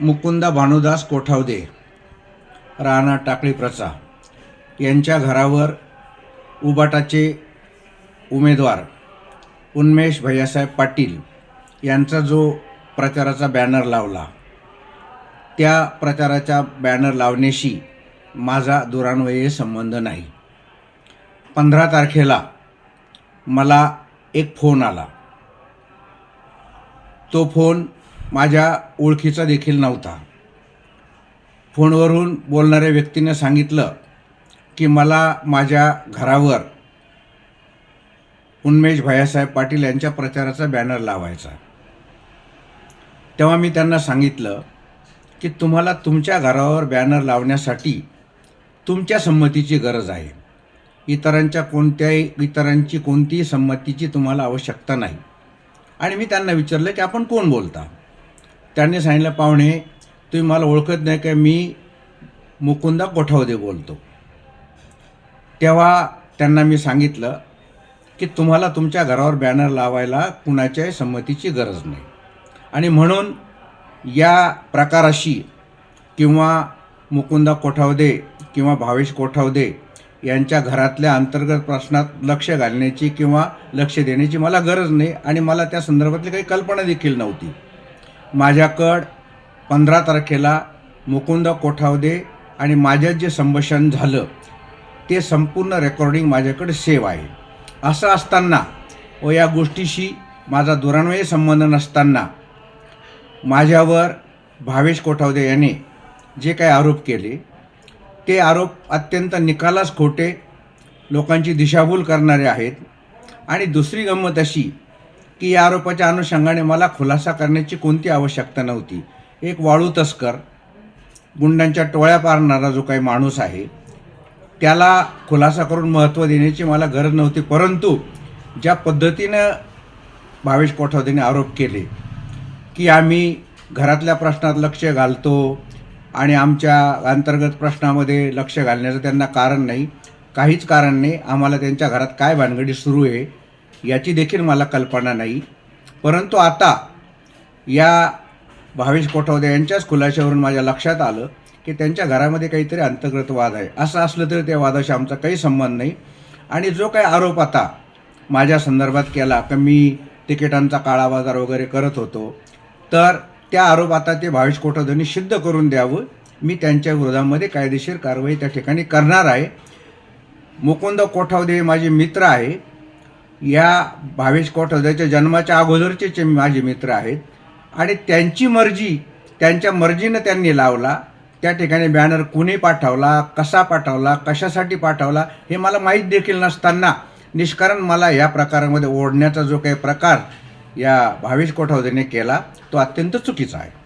मुकुंदा भानुदास कोठावदे राणा टाकळी प्रचा यांच्या घरावर उबाटाचे उमेदवार उन्मेष भैयासाहेब पाटील यांचा जो प्रचाराचा बॅनर लावला त्या प्रचाराच्या बॅनर लावण्याशी माझा दुरान्वये संबंध नाही. पंधरा तारखेला मला एक फोन आला. तो फोन माझ्या ओळखीचा देखील नव्हता. फोनवरून बोलणाऱ्या व्यक्तीनं सांगितलं की मला माझ्या घरावर उन्मेश भैयासाहेब पाटील यांच्या प्रचाराचा बॅनर लावायचा. तेव्हा मी त्यांना सांगितलं की तुम्हाला तुमच्या घरावर बॅनर लावण्यासाठी तुमच्या संमतीची गरज आहे. इतरांच्या कोणत्याही इतरांची कोणतीही संमतीची तुम्हाला आवश्यकता नाही. आणि मी त्यांना विचारलं की आपण कोण बोलता? त्यांनी सांगितलं पाहुणे तुम्ही मला ओळखत नाही का मी मुकुंदा कोठावदे बोलतो. तेव्हा त्यांना मी सांगितलं की तुम्हाला तुमच्या घरावर बॅनर लावायला कुणाच्याही संमतीची गरज नाही. आणि म्हणून या प्रकाराशी किंवा मुकुंदा कोठावदे किंवा भावेश कोठावदे यांच्या घरातल्या अंतर्गत प्रश्नात लक्ष घालण्याची किंवा लक्ष देण्याची मला गरज नाही आणि मला त्या संदर्भातली काही कल्पना देखील नव्हती. माझ्याकड पंधरा तारखेला मुकुंद कोठावदे आणि माझ्यात जे संभाषण झालं ते संपूर्ण रेकॉर्डिंग माझ्याकडे सेव्ह आहे. असं असताना व या गोष्टीशी माझा दुरान्वयी संबंध नसताना माझ्यावर भावेश कोठावदे याने जे काही आरोप केले ते आरोप अत्यंत निकालास खोटे लोकांची दिशाभूल करणारे आहेत आणि दुसरी गंमत अशी की या आरोपाच्या अनुषंगाने मला खुलासा करण्याची कोणती आवश्यकता नव्हती. एक वाळू तस्कर गुंडांच्या टोळ्या पारणारा जो काही माणूस आहे त्याला खुलासा करून महत्त्व देण्याची मला गरज नव्हती परंतु ज्या पद्धतीनं भावेश कोठावदेने आरोप केले की आम्ही घरातल्या प्रश्नात लक्ष घालतो आणि आमच्या अंतर्गत प्रश्नामध्ये लक्ष घालण्याचं त्यांना कारण नाही काहीच कारण नाही आम्हाला त्यांच्या घरात काय भानगडी सुरू आहे याची देखील मला कल्पना नाही. परंतु आता या भावेश कोठावदे यांच्याच खुलाशावरून माझ्या लक्षात आलं की त्यांच्या घरामध्ये काहीतरी अंतर्गत वाद आहे. असं असलं तरी त्या वादाशी आमचा काही संबंध नाही. आणि जो काही आरोप आता माझ्या संदर्भात केला की मी तिकिटांचा काळा बाजार वगैरे करत होतो तर त्या आरोप आता ते भावेश कोठावदेंनी सिद्ध करून द्यावं. मी त्यांच्या विरोधामध्ये कायदेशीर कारवाई त्या ठिकाणी करणार आहे. मुकुंद कोठावदे हे माझे मित्र आहे. या भावेश कोठावद्याच्या जन्माच्या अगोदरचे माझे मित्र आहेत आणि त्यांची मर्जी त्यांच्या मर्जीनं त्यांनी लावला त्या ठिकाणी बॅनर कुणी पाठवला कसा पाठवला कशासाठी पाठवला हे मला माहीत देखील नसताना निष्कारण मला या प्रकारामध्ये ओढण्याचा जो काही प्रकार या भावेश कोठावदेने केला तो अत्यंत चुकीचा आहे.